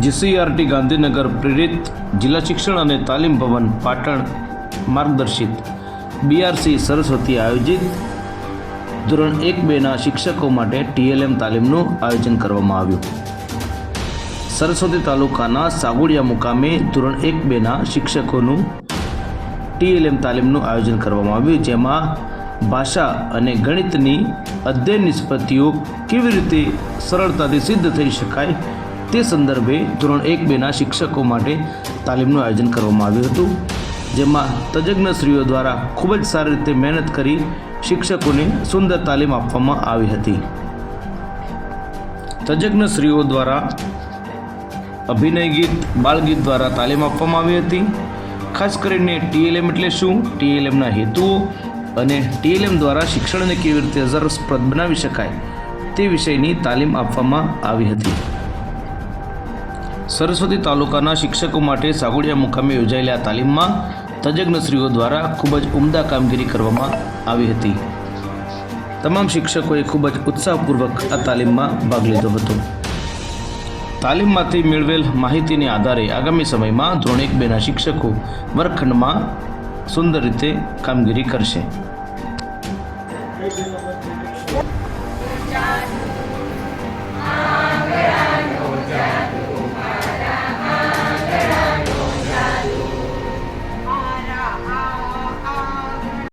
GCRT Gandhinagar પ્રેરિત જિલ્લા શિક્ષણ અને તાલીમ ભવન પાટણ માર્ગદર્શિત. બીઆરસી સરસ્વતી આયોજિત. ધોરણ એક બેના શિક્ષકો માટે ટીએલએમ તાલીમનું આયોજન કરવામાં આવ્યું. સરસ્વતી તાલુકાના સાગુડિયા મુકામે ધોરણ એક બેના શિક્ષકોનું ટીએલએમ તાલીમનું આયોજન કરવામાં આવ્યું, જેમાં ભાષા અને ગણિતની અધ્યયન નિષ્પત્તિઓ કેવી રીતે સરળતાથી સિદ્ધ થઈ શકાય તે સંદર્ભે ધોરણ એક બેના શિક્ષકો માટે તાલીમનું આયોજન કરવામાં આવ્યું હતું, જેમાં તજજ્ઞશ્રીઓ દ્વારા ખૂબ જ સારી રીતે મહેનત કરી શિક્ષકોને સુંદર તાલીમ આપવામાં આવી હતી. તજજ્ઞશ્રીઓ દ્વારા અભિનય ગીત બાળગીત દ્વારા તાલીમ આપવામાં આવી હતી. ખાસ કરીને ટીએલએમ એટલે શું? ટીએલએમના હેતુઓ અને ટીએલએમ દ્વારા શિક્ષણને કેવી રીતે અસરપ્રદ બનાવી શકાય તે વિષયની તાલીમ આપવામાં આવી હતી. સરસ્વતી તાલુકાના શિક્ષકો માટે સાગુડિયા મુકામે યોજાયેલી આ તાલીમમાં તજજ્ઞશ્રીઓ દ્વારા ખૂબ જ ઉમદા કામગીરી કરવામાં આવી હતી. તમામ શિક્ષકોએ ખૂબ જ ઉત્સાહપૂર્વક આ તાલીમમાં ભાગ લીધો હતો. તાલીમમાંથી મેળવેલ માહિતીને આધારે આગામી સમયમાં ધોરણ એક બેના શિક્ષકો વર્ગખંડમાં સુંદર રીતે કામગીરી કરશે.